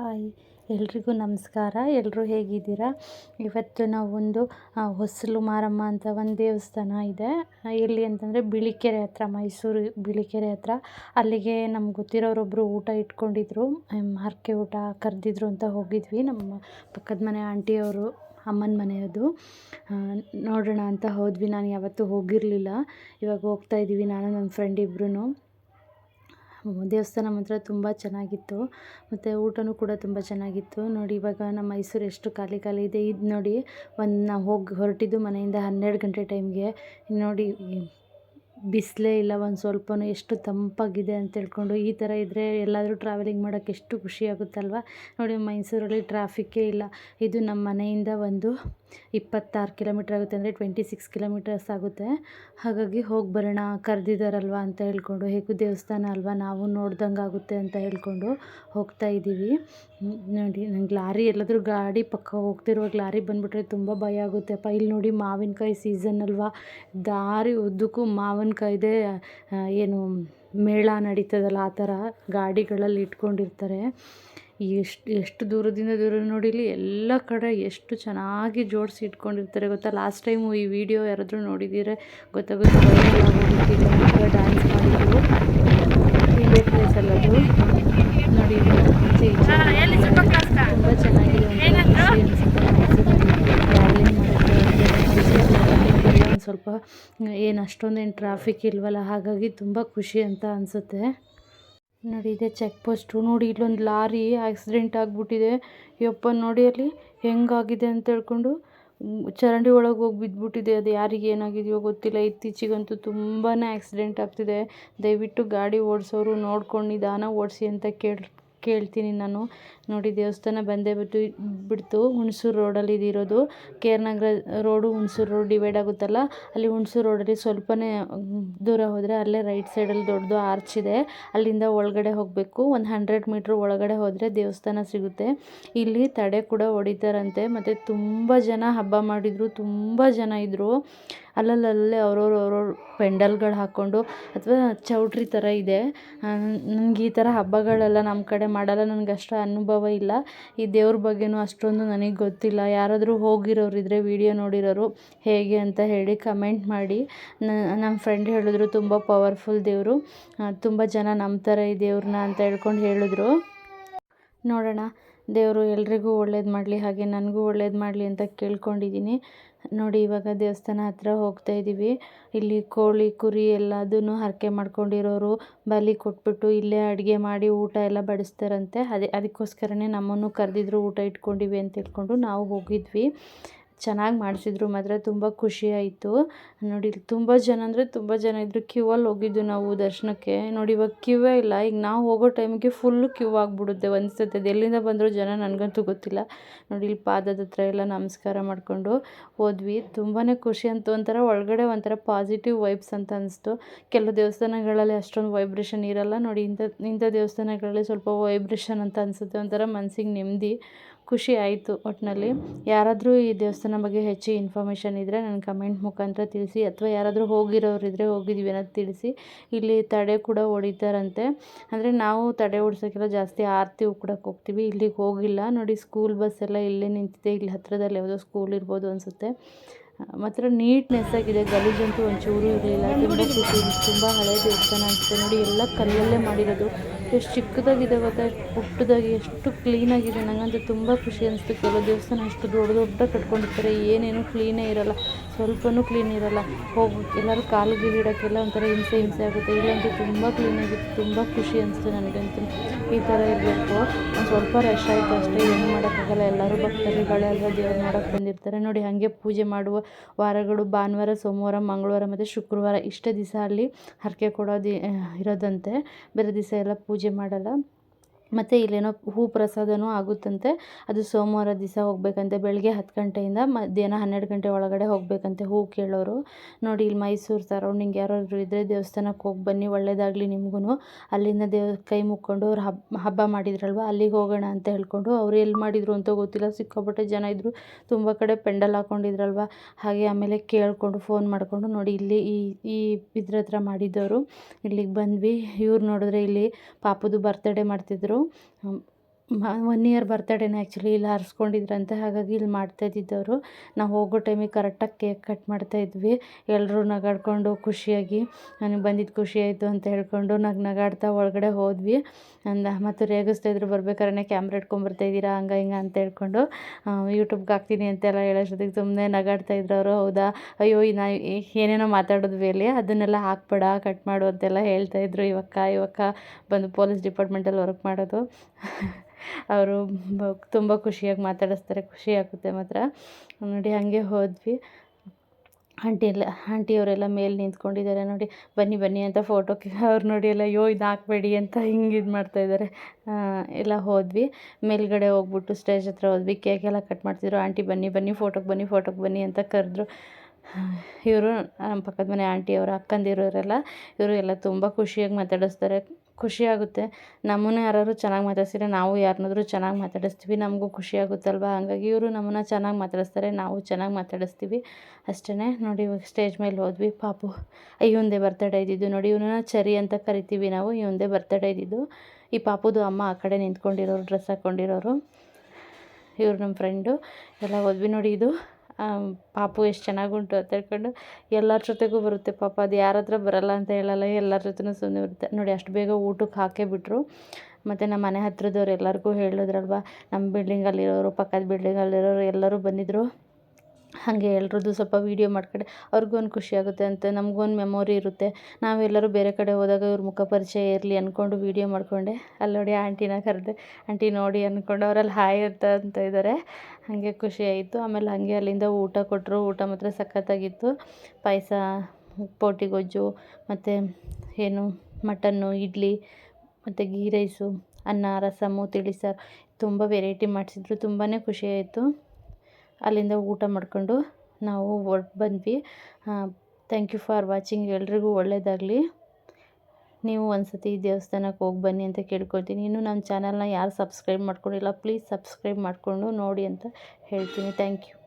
Hi. ಎಲ್ರಿಗೂ ನಮಸ್ಕಾರ. ಎಲ್ಲರೂ ಹೇಗಿದ್ದೀರಾ? ಇವತ್ತು ನಾವೊಂದು ಹೊಸಲು ಮಾರಮ್ಮ ಅಂತ ಒಂದು ದೇವಸ್ಥಾನ ಇದೆ. ಎಲ್ಲಿ ಅಂತಂದರೆ ಬಿಳಿಕೆರೆ ಹತ್ರ, ಮೈಸೂರು ಬಿಳಿಕೆರೆ ಹತ್ರ. ಅಲ್ಲಿಗೆ ನಮ್ಗೆ ಗೊತ್ತಿರೋರೊಬ್ಬರು ಊಟ ಇಟ್ಕೊಂಡಿದ್ರು. ಹರಕೆ ಊಟ ಕರೆದಿದ್ರು ಅಂತ ಹೋಗಿದ್ವಿ. ನಮ್ಮ ಪಕ್ಕದ ಮನೆ ಆಂಟಿಯವರು, ಅಮ್ಮನ ಮನೆಯದು. ನೋಡೋಣ ಅಂತ ಹೋದ್ವಿ. ನಾನು ಯಾವತ್ತೂ ಹೋಗಿರಲಿಲ್ಲ. ಇವಾಗ ಹೋಗ್ತಾ ಇದ್ದೀವಿ ನಾನು ನನ್ನ ಫ್ರೆಂಡ್ ಇಬ್ಬರೂ ದೇವಸ್ಥಾನ ಮಾತ್ರ ತುಂಬ ಚೆನ್ನಾಗಿತ್ತು. ಮತ್ತು ಊಟನೂ ಕೂಡ ತುಂಬ ಚೆನ್ನಾಗಿತ್ತು. ನೋಡಿ, ಇವಾಗ ನಮ್ಮ ಮೈಸೂರು ಎಷ್ಟು ಖಾಲಿ ಖಾಲಿ ಇದೆ. ಇದು ನೋಡಿ, ಒಂದು ನಾವು ಹೋಗಿ ಹೊರಟಿದ್ದು ಮನೆಯಿಂದ ಹನ್ನೆರಡು ಗಂಟೆ ಟೈಮ್ಗೆ ನೋಡಿ ಬಿಸಿಲೇ ಇಲ್ಲ, ಒಂದು ಸ್ವಲ್ಪನೂ ಎಷ್ಟು ತಂಪಾಗಿದೆ ಅಂತ ಹೇಳ್ಕೊಂಡು ಈ ಥರ ಇದ್ದರೆ ಎಲ್ಲಾದರೂ ಟ್ರಾವೆಲಿಂಗ್ ಮಾಡೋಕ್ಕೆ ಎಷ್ಟು ಖುಷಿ ಆಗುತ್ತಲ್ವ? ನೋಡಿ, ಮೈಸೂರಲ್ಲಿ ಟ್ರಾಫಿಕ್ಕೇ ಇಲ್ಲ. ಇದು ನಮ್ಮ ಮನೆಯಿಂದ ಒಂದು ಇಪ್ಪತ್ತಾರು ಕಿಲೋಮೀಟ್ರ್ ಆಗುತ್ತೆ ಅಂದರೆ ಟ್ವೆಂಟಿ ಸಿಕ್ಸ್ ಕಿಲೋಮೀಟರ್ಸ್ ಆಗುತ್ತೆ. ಹಾಗಾಗಿ ಹೋಗಿ ಬರೋಣ ಕರೆದಿದ್ದಾರಲ್ವ ಅಂತ ಹೇಳ್ಕೊಂಡು, ಹೇಗೂ ದೇವಸ್ಥಾನ ಅಲ್ವಾ, ನಾವು ನೋಡ್ದಂಗೆ ಆಗುತ್ತೆ ಅಂತ ಹೇಳ್ಕೊಂಡು ಹೋಗ್ತಾ ಇದ್ದೀವಿ ನೋಡಿ, ನಂಗೆ ಲಾರಿ ಎಲ್ಲಾದರೂ ಗಾಡಿ ಪಕ್ಕ ಹೋಗ್ತಿರುವಾಗ ಲಾರಿ ಬಂದುಬಿಟ್ರೆ ತುಂಬ ಭಯ ಆಗುತ್ತೆಪ್ಪ ಇಲ್ಲಿ ನೋಡಿ ಮಾವಿನಕಾಯಿ ಸೀಸನ್ ಅಲ್ವಾ? ದಾರಿ ಉದ್ದಕ್ಕೂ ಮಾವಿನಕಾಯ್ದೇ ಏನು ಮೇಳ ನಡೀತದಲ್ಲ ಆ ಥರ ಗಾಡಿಗಳಲ್ಲಿ ಇಟ್ಕೊಂಡಿರ್ತಾರೆ. ಎಷ್ಟು ಎಷ್ಟು ದೂರದಿಂದ ದೂರ ನೋಡಿ ಇಲ್ಲಿ ಎಲ್ಲ ಕಡೆ ಎಷ್ಟು ಚೆನ್ನಾಗಿ ಜೋಡಿಸಿ ಇಟ್ಕೊಂಡಿರ್ತಾರೆ. ಗೊತ್ತಾ ಲಾಸ್ಟ್ ಟೈಮು ಈ ವಿಡಿಯೋ ಯಾರಾದರೂ ನೋಡಿದ್ದೀರ ಗೊತ್ತಾಗುತ್ತೆ ಡ್ಯಾನ್ಸ್ ಮಾಡಿದ್ರು. ಇದೇ ಪ್ಲೇಸಲ್ಲದು ನೋಡಿ ತುಂಬ ಚೆನ್ನಾಗಿದೆ ಒಂದು ಸ್ವಲ್ಪ ಏನು ಅಷ್ಟೊಂದೇನು ಟ್ರಾಫಿಕ್ ಇಲ್ವಲ್ಲ ಹಾಗಾಗಿ ತುಂಬ ಖುಷಿ ಅಂತ ಅನಿಸುತ್ತೆ. ನೋಡಿ ಇದೆ ಚೆಕ್ ಪೋಸ್ಟು ನೋಡಿ ಇಲ್ಲೊಂದು ಲಾರಿ ಆಕ್ಸಿಡೆಂಟ್ ಆಗಿಬಿಟ್ಟಿದೆ. ಯಪ್ಪ ನೋಡಿ ಅಲ್ಲಿ ಹೆಂಗಾಗಿದೆ ಅಂತ ಹೇಳ್ಕೊಂಡು ಚರಂಡಿ ಒಳಗೆ ಹೋಗಿ ಬಿದ್ದುಬಿಟ್ಟಿದೆ ಅದು ಯಾರಿಗೆ ಏನಾಗಿದೆಯೋ ಗೊತ್ತಿಲ್ಲ. ಇತ್ತೀಚಿಗಂತೂ ತುಂಬಾ ಆಕ್ಸಿಡೆಂಟ್ ಆಗ್ತಿದೆ. ದಯವಿಟ್ಟು ಗಾಡಿ ಓಡಿಸೋರು ನೋಡ್ಕೊಂಡು ನಿಧಾನ ಓಡಿಸಿ ಅಂತ ಕೇಳಿ, ಕೇಳ್ತೀನಿ ನಾನು. ನೋಡಿ, ದೇವಸ್ಥಾನ ಬಂದೇ ಬಿಟ್ಟು ಬಿಡ್ತು. ಹುಣಸೂರು ರೋಡಲ್ಲಿ ಇದಿರೋದು K R Nagar road, Hunsur road divide ಆಗುತ್ತಲ್ಲ? ಅಲ್ಲಿ ಹುಣಸೂರು ರೋಡಲ್ಲಿ ಸ್ವಲ್ಪನೇ ದೂರ ಹೋದರೆ ಅಲ್ಲೇ ರೈಟ್ ಸೈಡಲ್ಲಿ ದೊಡ್ಡದು ಆರ್ಚ್ ಇದೆ. ಅಲ್ಲಿಂದ ಒಳಗಡೆ ಹೋಗಬೇಕು. ಒಂದು ಹಂಡ್ರೆಡ್ ಮೀಟ್ರ್ ಒಳಗಡೆ ಹೋದರೆ ದೇವಸ್ಥಾನ ಸಿಗುತ್ತೆ. ಇಲ್ಲಿ ತಡೆ ಕೂಡ ಹೊಡಿತಾರಂತೆ. ಮತ್ತು ತುಂಬ ಜನ ಹಬ್ಬ ಮಾಡಿದರು, ತುಂಬ ಜನ ಇದ್ದರು ಅಲ್ಲಲ್ಲೇ ಅವ್ರವ್ರು ಅವ್ರವ್ರು ಪೆಂಡಲ್ಗಳು ಹಾಕ್ಕೊಂಡು ಅಥವಾ ಚೌಟ್ರಿ ಥರ ಇದೆ. ನನಗೆ ಈ ಥರ ಹಬ್ಬಗಳೆಲ್ಲ ನಮ್ಮ ಕಡೆ ಮಾಡಲ್ಲ. ನನಗೆ ಅಷ್ಟು ಅನುಭವ ಇಲ್ಲ. ಈ ದೇವ್ರ ಬಗ್ಗೆಯೂ ಅಷ್ಟೊಂದು ನನಗೆ ಗೊತ್ತಿಲ್ಲ. ಯಾರಾದರೂ ಹೋಗಿರೋರು ಇದ್ದರೆ ವೀಡಿಯೋ ನೋಡಿರೋರು ಹೇಗೆ ಅಂತ ಹೇಳಿ ಕಮೆಂಟ್ ಮಾಡಿ. ನಮ್ಮ ಫ್ರೆಂಡ್ ಹೇಳಿದ್ರು, ತುಂಬ ಪವರ್ಫುಲ್ ದೇವರು. ತುಂಬ ಜನ ನಂಬ್ತಾರೆ ಈ ದೇವ್ರನ್ನ ಅಂತ ಹೇಳ್ಕೊಂಡು ಹೇಳಿದ್ರು. ನೋಡೋಣ. ದೇವರು ಎಲ್ರಿಗೂ ಒಳ್ಳೇದು ಮಾಡಲಿ, ಹಾಗೆ ನನಗೂ ಒಳ್ಳೇದು ಮಾಡಲಿ ಅಂತ ಕೇಳ್ಕೊಂಡಿದ್ದೀನಿ. ನೋಡಿ, ಇವಾಗ ದೇವಸ್ಥಾನ ಹತ್ತಿರ ಹೋಗ್ತಾ ಇದ್ದೀವಿ. ಇಲ್ಲಿ ಕೋಳಿ, ಕುರಿ ಎಲ್ಲದನ್ನು ಹರಕೆ ಮಾಡ್ಕೊಂಡಿರೋರು ಬಲಿ ಕೊಟ್ಬಿಟ್ಟು ಇಲ್ಲೇ ಅಡುಗೆ ಮಾಡಿ ಊಟ ಎಲ್ಲ ಬಡಿಸ್ತಾರಂತೆ. ಅದೇ, ಅದಕ್ಕೋಸ್ಕರನೇ ನಮ್ಮನ್ನು ಕರೆದಿದ್ರು ಊಟ ಇಟ್ಕೊಂಡಿವಿ ಅಂತ ಹೇಳ್ಕೊಂಡು ನಾವು ಹೋಗಿದ್ವಿ. ಚೆನ್ನಾಗಿ ಮಾಡಿಸಿದ್ರು ಮಾತ್ರ ತುಂಬ ಖುಷಿ ಆಯಿತು. ನೋಡಿ, ಇಲ್ಲಿ ತುಂಬ ಜನ ಅಂದರೆ ತುಂಬ ಜನ ಇದ್ದರು ಕ್ಯೂವಲ್ಲಿ ಹೋಗಿದ್ದು ನಾವು ದರ್ಶನಕ್ಕೆ. ನೋಡಿ, ಇವಾಗ ಕ್ಯೂವೇ ಇಲ್ಲ. ಈಗ ನಾವು ಹೋಗೋ ಟೈಮಿಗೆ ಫುಲ್ಲು ಕ್ಯೂ ಆಗಿಬಿಡುತ್ತೆ ಅನಿಸುತ್ತೆ ಅದು ಎಲ್ಲಿಂದ ಬಂದರೂ ಜನ ನನಗಂತೂ ಗೊತ್ತಿಲ್ಲ. ನೋಡಿ, ಇಲ್ಲಿ ಪಾದದ ಹತ್ರ ಎಲ್ಲ ನಮಸ್ಕಾರ ಮಾಡಿಕೊಂಡು ಹೋದ್ವಿ. ತುಂಬಾ ಖುಷಿ ಅಂತ ಒಂಥರ ಒಳಗಡೆ ಒಂಥರ ಪಾಸಿಟಿವ್ ವೈಬ್ಸ್ ಅಂತ ಅನಿಸ್ತು. ಕೆಲವು ದೇವಸ್ಥಾನಗಳಲ್ಲಿ ಅಷ್ಟೊಂದು ವೈಬ್ರೇಷನ್ ಇರಲ್ಲ. ನೋಡಿ, ಇಂಥ ಇಂಥ ದೇವಸ್ಥಾನಗಳಲ್ಲಿ ಸ್ವಲ್ಪ ವೈಬ್ರೇಷನ್ ಅಂತ ಅನಿಸುತ್ತೆ. ಒಂಥರ ಮನಸ್ಸಿಗೆ ನೆಮ್ಮದಿ. ಖುಷಿ ಆಯಿತು ಒಟ್ಟಿನಲ್ಲಿ ಯಾರಾದರೂ ಈ ದೇವಸ್ಥಾನ ಬಗ್ಗೆ ಹೆಚ್ಚು ಇನ್ಫಾರ್ಮೇಷನ್ ಇದ್ದರೆ ನನಗೆ ಕಮೆಂಟ್ ಮುಖಾಂತರ ತಿಳಿಸಿ, ಅಥವಾ ಯಾರಾದರೂ ಹೋಗಿರೋರಿದ್ದರೆ ಹೋಗಿದ್ದೀವಿ ಅನ್ನೋದು ತಿಳಿಸಿ. ಇಲ್ಲಿ ತಡೆ ಕೂಡ ಹೊಡಿತಾರಂತೆ. ಅಂದರೆ ನಾವು ತಡೆ ಓಡಿಸೋಕ್ಕೆಲ್ಲ ಜಾಸ್ತಿ ಆರತಿ ಉಕ್ಕಡಕ್ಕೆ ಹೋಗ್ತೀವಿ. ಇಲ್ಲಿಗೆ ಹೋಗಿಲ್ಲ. ನೋಡಿ ಸ್ಕೂಲ್ ಬಸ್ ಎಲ್ಲ ಇಲ್ಲೇ ನಿಂತಿದೆ. ಇಲ್ಲಿ ಹತ್ತಿರದಲ್ಲಿ ಯಾವುದೋ ಸ್ಕೂಲ್ ಇರ್ಬೋದು ಅನಿಸುತ್ತೆ. ಮಾತ್ರ ನೀಟ್ನೆಸ್ ಆಗಿದೆ. ಗಲೀಜಂತೂ ಒಂಚೂರು ಇರಲಿಲ್ಲ. ತುಂಬ ಖುಷಿ. ತುಂಬ ಹಳೆಯ ದೇವಸ್ಥಾನ ಅನಿಸುತ್ತೆ. ನೋಡಿ ಎಲ್ಲ ಕಲ್ಲಲ್ಲೇ ಮಾಡಿರೋದು. ಎಷ್ಟು ಚಿಕ್ಕದಾಗಿದೆ ಗೊತ್ತಾ? ಪುಟ್ಟದಾಗಿ, ಎಷ್ಟು ಕ್ಲೀನಾಗಿದೆ ನನಗಂತೂ ತುಂಬ ಖುಷಿ ಅನಿಸ್ತು ಕೆಲವು ದೇವಸ್ಥಾನ ಅಷ್ಟು ದೊಡ್ಡ ದೊಡ್ಡ ಕಟ್ಕೊಂಡಿರ್ತಾರೆ. ಏನೇನು ಕ್ಲೀನೇ ಇರೋಲ್ಲ. ಸ್ವಲ್ಪನೂ ಕ್ಲೀನ್ ಇರೋಲ್ಲ. ಹೋಗಿ ಎಲ್ಲರೂ ಕಾಲು ಇಡೋಕ್ಕೆಲ್ಲ ಒಂಥರ ಹಿಂಸೆ ಹಿಂಸೆ ಆಗುತ್ತೆ. ಇಲ್ಲಂತೂ ತುಂಬ ಕ್ಲೀನಾಗಿತ್ತು ತುಂಬ ಖುಷಿ ಅನಿಸ್ತು ನನಗಂತೂ. ಈ ಥರ ಇರಬೇಕು. ಒಂದು ಸ್ವಲ್ಪ ರಶ್ ಆಯಿತು ಅಷ್ಟೇ. ಏನು ಮಾಡೋಕ್ಕಾಗಲ್ಲ. ಎಲ್ಲರೂ ಭಕ್ತರುಗಳೆಲ್ಲ ದೇವ್ರು ನೋಡೋಕ್ಕೆ ಬಂದಿರ್ತಾರೆ. ನೋಡಿ, ಹಾಗೆ ಪೂಜೆ ಮಾಡುವ ವಾರಗಳು ಭಾನುವಾರ, ಸೋಮವಾರ, ಮಂಗಳವಾರ ಮತ್ತು ಶುಕ್ರವಾರ ಇಷ್ಟೇ ದಿವಸ ಅಲ್ಲಿ ಹರಕೆ ಕೊಡೋದು ಇರೋದಂತೆ. ಬೇರೆ ದಿವಸ ಎಲ್ಲ ಪೂಜೆ ಮಾಡಲ್ಲ. ಮತ್ತು ಇಲ್ಲೇನೋ ಹೂ ಪ್ರಸಾದನೂ ಆಗುತ್ತಂತೆ. ಅದು ಸೋಮವಾರ ದಿವಸ ಹೋಗಬೇಕಂತೆ, ಬೆಳಗ್ಗೆ ಹತ್ತು ಗಂಟೆಯಿಂದ ಮಧ್ಯಾಹ್ನ ಹನ್ನೆರಡು ಗಂಟೆ ಒಳಗಡೆ ಹೋಗಬೇಕಂತೆ ಹೂ ಕೇಳೋರು. ನೋಡಿ, ಇಲ್ಲಿ ಮೈಸೂರು ಸರೌಂಡಿಂಗ್ ಯಾರಾದರೂ ಇದ್ದರೆ ದೇವಸ್ಥಾನಕ್ಕೆ ಹೋಗಿ ಬನ್ನಿ ಒಳ್ಳೆಯದಾಗಲಿ ನಿಮಗೂ ಅಲ್ಲಿಂದ ದೇವ್, ಕೈ ಮುಕ್ಕೊಂಡು ಅವ್ರು ಹಬ್ಬ ಹಬ್ಬ ಮಾಡಿದ್ರಲ್ವ, ಅಲ್ಲಿಗೆ ಹೋಗೋಣ ಅಂತ ಹೇಳ್ಕೊಂಡು ಅವ್ರು ಎಲ್ಲಿ ಮಾಡಿದರು ಅಂತ ಗೊತ್ತಿಲ್ಲ, ಸಿಕ್ಕಾಪಟ್ಟೆ ಜನ ಇದ್ದರು ತುಂಬ ಕಡೆ ಪೆಂಡಲ್ ಹಾಕ್ಕೊಂಡಿದ್ರಲ್ವ ಹಾಗೆ ಆಮೇಲೆ ಕೇಳಿಕೊಂಡು ಫೋನ್ ಮಾಡಿಕೊಂಡು ನೋಡಿ, ಇಲ್ಲಿ ಈ ಈ ಇದ್ರ ಹತ್ರ ಮಾಡಿದ್ದವರು. ಇಲ್ಲಿಗೆ ಬಂದ್ವಿ. ಇವ್ರು ನೋಡಿದ್ರೆ ಇಲ್ಲಿ ಪಾಪದು ಬರ್ತ್ಡೇ ಮಾಡ್ತಿದ್ರು. हम ಒನ್ ಇಯರ್ ಬರ್ತಡೇನ ಆ್ಯಕ್ಚುಲಿ ಇಲ್ಲಿ ಹಾರಿಸ್ಕೊಂಡಿದ್ರಂತೆ ಹಾಗಾಗಿ ಇಲ್ಲಿ ಮಾಡ್ತಾ ಇದ್ದಿದ್ದವರು. ನಾವು ಹೋಗೋ ಟೈಮಿಗೆ ಕರೆಕ್ಟಾಗಿ ಕೇಕ್ ಕಟ್ ಮಾಡ್ತಾಯಿದ್ವಿ ಎಲ್ಲರೂ ನಗಾಡ್ಕೊಂಡು ಖುಷಿಯಾಗಿ, ನನಗೆ ಬಂದಿದ್ದು ಖುಷಿ ಆಯಿತು ಅಂತ ಹೇಳ್ಕೊಂಡು ನಗು ನಗಾಡ್ತಾ ಒಳಗಡೆ ಹೋದ್ವಿ. ಅಂದ, ಮತ್ತು ರೇಗಿಸ್ತಾಯಿದ್ರು ಬರ್ಬೇಕಾದ್ರೆ ಕ್ಯಾಮ್ರಾ ಇಟ್ಕೊಂಬರ್ತಾಯಿದ್ದೀರಾ ಹಂಗೆ, ಹಿಂಗೆ ಅಂತ ಹೇಳ್ಕೊಂಡು ಯೂಟ್ಯೂಬ್ಗೆ ಹಾಕ್ತೀನಿ ಅಂತೆಲ್ಲ ಹೇಳೋಷ್ಟೊತ್ತಿಗೆ ಸುಮ್ಮನೆ ನಗಾಡ್ತಾಯಿದ್ರು ಅವರು ಹೌದಾ? ಅಯ್ಯೋ ನಾ ಏನೇನೋ ಮಾತಾಡಿದ್ವಿ ಅಲ್ಲಿ ಅದನ್ನೆಲ್ಲ ಹಾಕ್ಬೇಡ ಕಟ್ ಮಾಡು ಅಂತೆಲ್ಲ ಹೇಳ್ತಾಯಿದ್ರು ಇವಕ್ಕ ಇವಕ್ಕ ಬಂದು ಪೊಲೀಸ್ ಡಿಪಾರ್ಟ್ಮೆಂಟಲ್ಲಿ ವರ್ಕ್ ಮಾಡೋದು. ಅವರು ತುಂಬ ಖುಷಿಯಾಗಿ ಮಾತಾಡಿಸ್ತಾರೆ, ಖುಷಿ ಆಗುತ್ತೆ ಮಾತ್ರ. ನೋಡಿ, ಹಾಗೆ ಹೋದ್ವಿ. ಆಂಟಿ ಎಲ್ಲ ಆಂಟಿಯವರೆಲ್ಲ ಮೇಲೆ ನಿಂತ್ಕೊಂಡಿದ್ದಾರೆ. ನೋಡಿ, ಬನ್ನಿ ಬನ್ನಿ ಅಂತ ಫೋಟೋಕ್ಕೆ ಅವ್ರು ನೋಡಿ ಎಲ್ಲ, ಅಯ್ಯೋ, ಇದು ಹಾಕ್ಬೇಡಿ ಅಂತ ಹಿಂಗೆ ಇದು ಮಾಡ್ತಾಯಿದ್ದಾರೆ ಎಲ್ಲ ಹೋದ್ವಿ. ಮೇಲ್ಗಡೆ ಹೋಗ್ಬಿಟ್ಟು ಸ್ಟೇಜ್ ಹತ್ರ ಹೋದ್ವಿ. ಕೇಕ್ ಎಲ್ಲ ಕಟ್ ಮಾಡ್ತಿದ್ರು. ಆಂಟಿ, ಬನ್ನಿ ಬನ್ನಿ ಫೋಟೋಗೆ ಬನ್ನಿ ಫೋಟೋಗೆ ಬನ್ನಿ ಅಂತ ಕರೆದ್ರು. ಇವರು ನಮ್ಮ ಪಕ್ಕದ ಮನೆ ಆಂಟಿಯವರು ಅಕ್ಕಂದಿರೋರೆಲ್ಲ, ಇವರು ಎಲ್ಲ ತುಂಬ ಖುಷಿಯಾಗಿ ಮಾತಾಡಿಸ್ತಾರೆ. ಖುಷಿ ಆಗುತ್ತೆ ನಮ್ಮನ್ನು ಯಾರಾದ್ರು ಚೆನ್ನಾಗಿ ಮಾತಾಡ್ಸಿದ್ರೆ ನಾವು ಯಾರನ್ನಾದ್ರೂ ಚೆನ್ನಾಗಿ ಮಾತಾಡಿಸ್ತೀವಿ, ನಮಗೂ ಖುಷಿ ಹಂಗಾಗಿ ಹಾಗಾಗಿ ಇವರು ನಮ್ಮನ್ನು ಚೆನ್ನಾಗಿ ಮಾತಾಡಿಸ್ತಾರೆ, ನಾವು ಚೆನ್ನಾಗಿ ಮಾತಾಡಿಸ್ತೀವಿ. ಅಷ್ಟೇ ನೋಡಿ ಇವಾಗ ಸ್ಟೇಜ್ ಮೇಲೆ ಹೋದ್ವಿ. ಪಾಪು ಇವಂದೇ ಬರ್ತಡೇ ಇದ್ದಿದ್ದು ನೋಡಿ, ಇವನನ್ನ ಚರಿ ಅಂತ ಕರಿತೀವಿ ನಾವು ಇವಂದೇ ಬರ್ತಡೇ ಇದ್ದಿದ್ದು. ಈ ಪಾಪುದು ಅಮ್ಮ ಆ ಕಡೆ ನಿಂತ್ಕೊಂಡಿರೋರು, ಡ್ರೆಸ್ ಹಾಕ್ಕೊಂಡಿರೋರು ಇವರು ನಮ್ಮ ಫ್ರೆಂಡು. ಎಲ್ಲ ಹೋದ್ವಿ ನೋಡಿ ಇದು. ಪಾಪು ಎಷ್ಟು ಚೆನ್ನಾಗುಂಟು ಅಂತ ಹೇಳ್ಕೊಂಡು ಎಲ್ಲರ ಜೊತೆಗೂ ಬರುತ್ತೆ ಪಾಪ, ಅದು ಯಾರ ಹತ್ರ ಬರಲ್ಲ ಅಂತ ಹೇಳಲ್ಲ, ಎಲ್ಲರ ಜೊತೆನೂ ಸುಮ್ಮನೆ ಬರುತ್ತೆ ನೋಡಿ, ಅಷ್ಟು ಬೇಗ ಊಟಕ್ಕೆ ಹಾಕೇ ಬಿಟ್ಟರು ಮತ್ತು ನಮ್ಮ ಮನೆ ಹತ್ರದವ್ರು ಎಲ್ಲರಿಗೂ ಹೇಳಿದ್ರಲ್ವ ನಮ್ಮ ಬಿಲ್ಡಿಂಗಲ್ಲಿರೋರು ಪಕ್ಕದ ಬಿಲ್ಡಿಂಗಲ್ಲಿರೋರು ಎಲ್ಲರೂ ಬಂದಿದ್ದರು ಹಾಗೆ ಎಲ್ರದ್ದು ಸ್ವಲ್ಪ ವೀಡಿಯೋ ಮಾಡ್ಕೊಂಡೆ. ಅವ್ರಿಗೂ ಒಂದು ಖುಷಿ ಆಗುತ್ತೆ ಅಂತ, ನಮಗೂ ಒಂದು ಮೆಮೊರಿ ಇರುತ್ತೆ. ನಾವೆಲ್ಲರೂ ಬೇರೆ ಕಡೆ ಹೋದಾಗ ಇವ್ರ ಮುಖ ಪರಿಚಯ ಇರಲಿ ಅಂದ್ಕೊಂಡು ವೀಡಿಯೋ ಮಾಡಿಕೊಂಡೆ. ಅಲ್ಲಿ ನೋಡಿ ಆಂಟಿನ ಕರೆದೆ. ಆಂಟಿ ನೋಡಿ ಅಂದ್ಕೊಂಡು ಅವರಲ್ಲಿ ಹಾಯ್ ಅಂತ ಅಂತ ಇದ್ದಾರೆ ಹಾಗೆ ಖುಷಿ ಆಯಿತು. ಆಮೇಲೆ ಹಾಗೆ ಅಲ್ಲಿಂದ ಊಟ ಕೊಟ್ಟರು ಊಟ ಮಾತ್ರ ಸಖತ್ತಾಗಿತ್ತು. ಪಾಯಸ, ಪೋಟಿ ಗೊಜ್ಜು, ಮತ್ತು ಏನು ಮಟನ್ನು, ಇಡ್ಲಿ, ಮತ್ತು ಗೀ ರೈಸು, ಅನ್ನ ರಸಮ್ಮು ತಿಳಿಸಾರು. ತುಂಬ ವೆರೈಟಿ ಮಾಡಿಸಿದ್ರು. ತುಂಬಾ ಖುಷಿಯಾಯಿತು ಅಲ್ಲಿಂದ ಊಟ ಮಾಡಿಕೊಂಡು ನಾವು ಹೊರ್ಟು ಬಂದ್ವಿ. ಥ್ಯಾಂಕ್ ಯು ಫಾರ್ ವಾಚಿಂಗ್ ಎಲ್ರಿಗೂ ಒಳ್ಳೆಯದಾಗಲಿ ನೀವು ಒಂದು ಸತಿ ದೇವಸ್ಥಾನಕ್ಕೆ ಹೋಗಿ ಬನ್ನಿ ಅಂತ ಕೇಳ್ಕೊಳ್ತೀನಿ. ಇನ್ನೂ ನಮ್ಮ ಚಾನಲ್ನ ಯಾರು ಸಬ್ಸ್ಕ್ರೈಬ್ ಮಾಡ್ಕೊಂಡಿಲ್ಲ ಪ್ಲೀಸ್ ಸಬ್ಸ್ಕ್ರೈಬ್ ಮಾಡಿಕೊಂಡು ನೋಡಿ ಅಂತ ಹೇಳ್ತೀನಿ. Thank you